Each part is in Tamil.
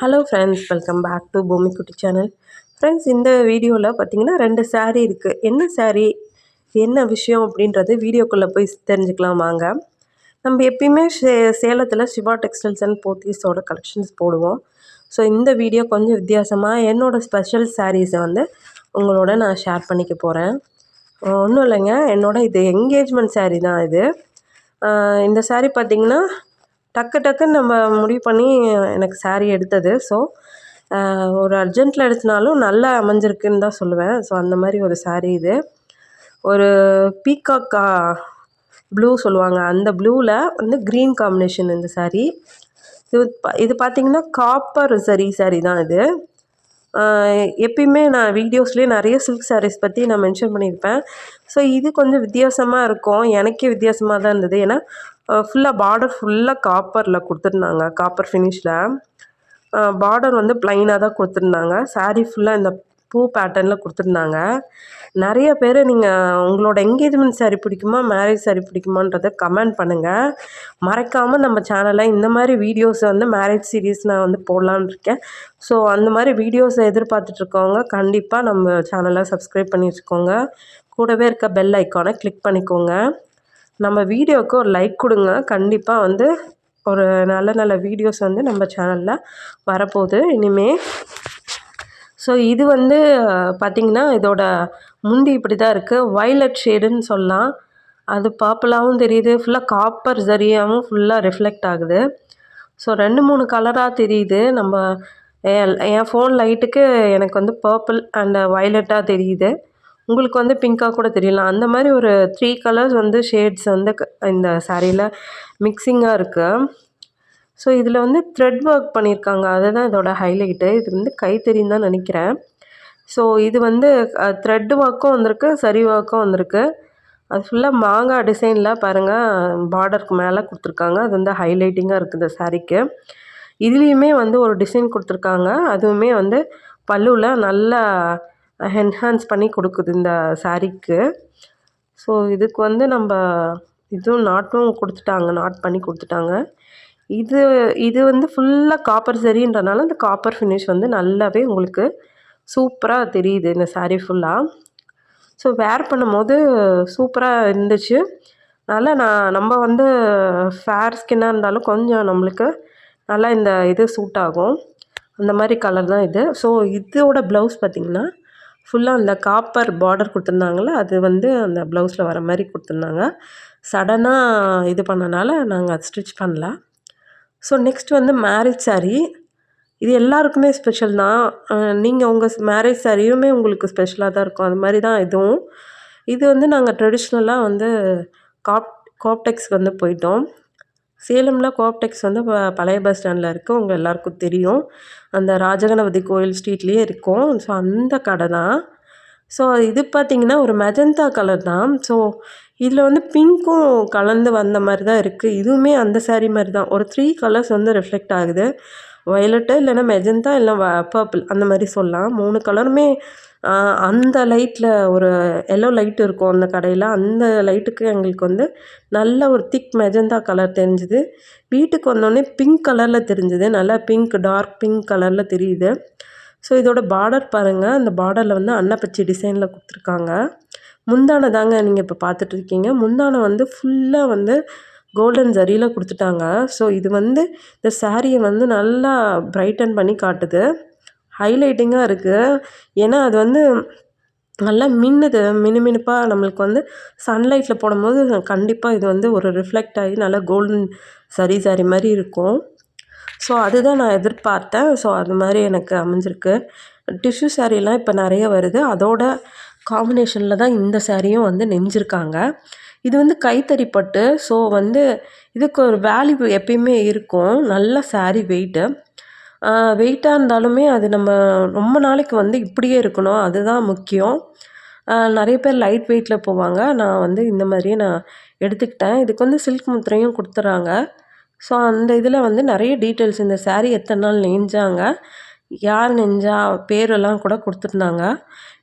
Hello friends welcome back to Bhoomikutti channel friends இந்த வீடியோவில் பார்த்தீங்கன்னா ரெண்டு saree இருக்குது என்ன சாரீ என்ன விஷயம் அப்படின்றது வீடியோக்குள்ளே போய் தெரிஞ்சுக்கலாம் வாங்க. நம்ம எப்பயுமே சே சேலத்தில் சிவா டெக்ஸ்டைல்ஸ் அண்ட் போத்தீஸோட கலெக்ஷன்ஸ் போடுவோம். ஸோ இந்த வீடியோ கொஞ்சம் வித்தியாசமாக என்னோடய ஸ்பெஷல் சாரீஸை வந்து உங்களோட நான் ஷேர் பண்ணிக்க போகிறேன் ஒன்றும் இல்லைங்க. என்னோட இது என்கேஜ்மெண்ட் சாரீ தான் இது. இந்த சாரீ பார்த்தீங்கன்னா டக்கு டக்குன்னு நம்ம முடிவு பண்ணி எனக்கு சாரீ எடுத்தது. ஸோ ஒரு அர்ஜென்ட்டில் எடுத்தனாலும் நல்லா அமைஞ்சிருக்குன்னு தான் சொல்லுவேன். ஸோ அந்த மாதிரி ஒரு சாரீ இது. ஒரு பீகாக் ப்ளூ சொல்லுவாங்க. அந்த ப்ளூவில் வந்து க்ரீன் காம்பினேஷன் இந்த சாரீ இது இது பார்த்தீங்கன்னா காப்பர் சரி சாரீ தான் இது. எப்பயுமே நான் வீடியோஸ்லேயே நிறைய சில்க் சாரீஸ் பற்றி நான் மென்ஷன் பண்ணியிருப்பேன். ஸோ இது கொஞ்சம் வித்தியாசமாக இருக்கும். எனக்கே வித்தியாசமாக தான் இருந்தது. ஏன்னா ஃபுல்லாக பார்டர் ஃபுல்லாக காப்பரில் கொடுத்துருந்தாங்க. காப்பர் ஃபினிஷில் பார்டர் வந்து ப்ளைனாக தான் கொடுத்துருந்தாங்க. சாரீ ஃபுல்லாக இந்த பூ பேட்டர்னில் கொடுத்துருந்தாங்க. நிறைய பேர் நீங்கள் உங்களோட என்கேஜ்மெண்ட் சரி பிடிக்குமா மேரேஜ் சரி பிடிக்குமான்றத கமெண்ட் பண்ணுங்கள் மறக்காமல் நம்ம சேனலில் இந்த மாதிரி வீடியோஸை வந்து மேரேஜ் சீரீஸ் நான் வந்து போடலான்னு இருக்கேன். ஸோ அந்த மாதிரி வீடியோஸை எதிர்பார்த்துட்ருக்கவங்க கண்டிப்பாக நம்ம சேனலை சப்ஸ்கிரைப் பண்ணி வச்சுக்கோங்க. கூடவே இருக்க பெல் ஐக்கானை கிளிக் பண்ணிக்கோங்க. நம்ம வீடியோவுக்கு ஒரு லைக் கொடுங்க. கண்டிப்பாக வந்து ஒரு நல்ல நல்ல வீடியோஸ் வந்து நம்ம சேனலில் வரப்போகுது. இனிமேல் ஸோ இது வந்து பார்த்திங்கன்னா இதோட முந்தி இப்படி தான் இருக்குது வயலட் ஷேடுன்னு சொல்லலாம். அது பர்பிளாகவும் தெரியுது. ஃபுல்லாக காப்பர் சரியாகவும் ஃபுல்லாக ரிஃப்ளெக்ட் ஆகுது. ஸோ ரெண்டு மூணு கலராக தெரியுது. நம்ம என் என் ஃபோன் லைட்டுக்கு எனக்கு வந்து பர்பிள் அண்ட் வயலட்டாக தெரியுது. உங்களுக்கு வந்து பிங்காக கூட தெரியலாம். அந்த மாதிரி ஒரு த்ரீ கலர்ஸ் வந்து ஷேட்ஸ் வந்து க- இந்த சாரியில் மிக்சிங்காக இருக்குது ஸோ இதில் வந்து த்ரெட் ஒர்க் பண்ணியிருக்காங்க அதுதான் இதோட ஹைலைட்டு இது வந்து கைத்தறின்னு தான் நினைக்கிறேன். ஸோ இது வந்து த்ரெட் ஒர்க்கும் வந்திருக்கு சரி ஒர்க்கும் வந்திருக்கு. அது ஃபுல்லாக மாங்காய் டிசைனில் பாருங்கள் பார்டருக்கு மேலே கொடுத்துருக்காங்க. அது வந்து ஹைலைட்டிங்காக இருக்குது இந்த சாரீக்கு இதுலேயுமே வந்து ஒரு டிசைன் கொடுத்துருக்காங்க. அதுவுமே வந்து பல்லுவில் நல்லா என்ஹான்ஸ் பண்ணி கொடுக்குது இந்த சாரீக்கு ஸோ இதுக்கு வந்து நம்ம இதுவும் நாட்டும் கொடுத்துட்டாங்க நாட் பண்ணி கொடுத்துட்டாங்க. இது இது வந்து ஃபுல்லாக காப்பர் சரின்றனால அந்த காப்பர் ஃபினிஷ் வந்து நல்லாவே உங்களுக்கு சூப்பராக தெரியுது இந்த சாரீ ஃபுல்லாக ஸோ வேர் பண்ணும்போது சூப்பராக இருந்துச்சு. அதனால் நான் நம்ம வந்து ஃபேர் ஸ்கின்னாக இருந்தாலும் கொஞ்சம் நம்மளுக்கு நல்லா இந்த இது சூட் ஆகும். அந்த மாதிரி கலர் தான் இது. ஸோ இதோட ப்ளவுஸ் பார்த்திங்கன்னா ஃபுல்லாக அந்த காப்பர் பார்டர் கொடுத்துருந்தாங்கள அது வந்து அந்த ப்ளவுஸில் வர மாதிரி கொடுத்துருந்தாங்க. சடனாக இது பண்ணனால நாங்கள் அது ஸ்டிச் பண்ணல. ஸோ நெக்ஸ்ட் வந்து மேரேஜ் saree. இது எல்லாருக்குமே ஸ்பெஷல் தான். நீங்கள் உங்கள் மேரேஜ் சாரியுமே உங்களுக்கு ஸ்பெஷலாக தான் இருக்கும். அது மாதிரி தான் இதுவும். இது வந்து நாங்கள் ட்ரெடிஷ்னலாக வந்து காப் காப்டெக்ஸ் வந்து போயிட்டோம். சேலமில் கோப்டெக்ஸ் வந்து ப- பழைய பஸ் ஸ்டாண்டில் இருக்குது உங்கள் எல்லாருக்கும் தெரியும். அந்த ராஜகணபதி கோயில் ஸ்ட்ரீட்லேயே இருக்கும். ஸோ அந்த கடை தான். ஸோ இது பார்த்திங்கன்னா ஒரு மெஜந்தா கலர் தான். ஸோ இதில் வந்து பிங்க்கும் கலந்து வந்த மாதிரி தான் இருக்குது இதுவுமே அந்த சாரீ மாதிரி தான் ஒரு த்ரீ கலர்ஸ் வந்து ரிஃப்ளெக்ட் ஆகுது. வயலட்டு இல்லைன்னா மெஜந்தா இல்லை பர்பிள் அந்த மாதிரி சொல்லலாம். மூணு கலருமே அந்த லைட்டில் ஒரு எல்லோ லைட் இருக்கும் அந்த கடையில். அந்த லைட்டுக்கு எங்களுக்கு வந்து நல்ல ஒரு திக் மெஜந்தா கலர் தெரிஞ்சுது. வீட்டுக்கு வந்தோடனே பிங்க் கலரில் தெரிஞ்சுது. நல்லா பிங்க் டார்க் பிங்க் கலரில் தெரியுது. ஸோ இதோட பார்டர் பாருங்கள் அந்த பார்டரில் வந்து அன்னப்பச்சி டிசைனில் கொடுத்துருக்காங்க. முந்தானை தாங்க நீங்கள் இப்போ பார்த்துட்டு இருக்கீங்க முந்தானை வந்து ஃபுல்லாக வந்து கோல்டன் ஜரியில் கொடுத்துட்டாங்க. ஸோ இது வந்து இந்த சாரியை வந்து நல்லா பிரைட்டன் பண்ணி காட்டுது. ஹைலைட்டிங்காக இருக்குது ஏன்னா அது வந்து நல்லா மின்னுது. மினுமினுப்பாக நம்மளுக்கு வந்து சன்லைட்டில் போடும்போது கண்டிப்பாக இது வந்து ஒரு ரிஃப்ளெக்ட் ஆகி நல்லா கோல்டன் சரி சாரி மாதிரி இருக்கும். ஸோ அதுதான் நான் எதிர்பார்த்தேன். ஸோ அது மாதிரி எனக்கு அமைஞ்சிருக்கு. டிஷ்யூ சாரீலாம் இப்போ நிறைய வருது. அதோட காம்பினேஷனில் தான் இந்த சாரியும் வந்து நெஞ்சிருக்காங்க. இது வந்து கைத்தறி பட்டு. ஸோ வந்து இதுக்கு ஒரு வேல்யூ எப்பயுமே இருக்கும். நல்ல saree வெயிட்டு வெயிட்டாக இருந்தாலுமே அது நம்ம ரொம்ப நாளைக்கு வந்து இப்படியே இருக்கணும். அதுதான் முக்கியம். நிறைய பேர் லைட் வெயிட்டில் போவாங்க. நான் வந்து இந்த மாதிரியே நான் எடுத்துக்கிட்டேன். இதுக்கு வந்து சில்க் முத்திரையும் கொடுத்துறாங்க. ஸோ அந்த இதில் வந்து நிறைய டீட்டெயில்ஸ் இந்த saree எத்தனை நாள் நெஞ்சாங்க யார் நெஞ்சா பேரெல்லாம் கூட கொடுத்துருந்தாங்க.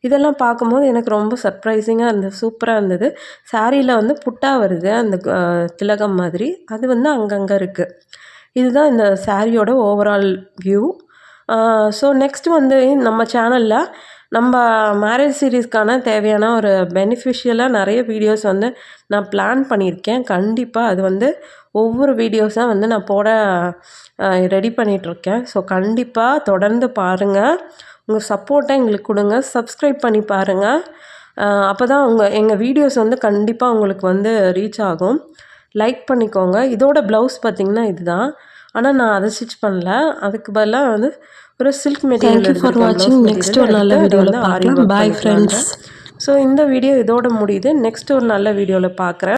இதெல்லாம் பார்க்கும்போது எனக்கு ரொம்ப சர்ப்ரைசிங்காக இருந்தது சூப்பராக இருந்தது. சாரியில் வந்து புட்டா வருது அந்த திலகம் மாதிரி. அது வந்து அங்கங்கே இருக்குது இதுதான் இந்த சாரியோட ஓவரால் வியூ ஸோ நெக்ஸ்ட் வந்து நம்ம சேனலில் நம்ம மேரேஜ் சீரீஸ்க்கான தேவையான ஒரு பெனிஃபிஷியலாக நிறைய வீடியோஸ் வந்து நான் பிளான் பண்ணியிருக்கேன். கண்டிப்பாக அது வந்து ஒவ்வொரு வீடியோஸாக வந்து நான் போட ரெடி பண்ணிகிட்ருக்கேன் ஸோ கண்டிப்பாக தொடர்ந்து பாருங்கள் உங்கள் சப்போர்ட்டை எங்களுக்கு கொடுங்க. சப்ஸ்கிரைப் பண்ணி பாருங்கள் அப்போ தான் உங்கள் எங்கள் வீடியோஸ் வந்து கண்டிப்பாக உங்களுக்கு வந்து ரீச் ஆகும். லைக் பண்ணிக்கோங்க. இதோட ப்ளவுஸ் பார்த்திங்கன்னா இதுதான். ஆனால் நான் அதை ஸ்டிச் பண்ணல அதுக்கு பதிலாக வந்து ஒரு silk material for watching. Next ஒரு நல்ல பார்க்கலாம். Bye friends. ஸோ இந்த வீடியோ இதோட முடியுது நெக்ஸ்ட் ஒரு நல்ல வீடியோவில் பார்க்குறேன்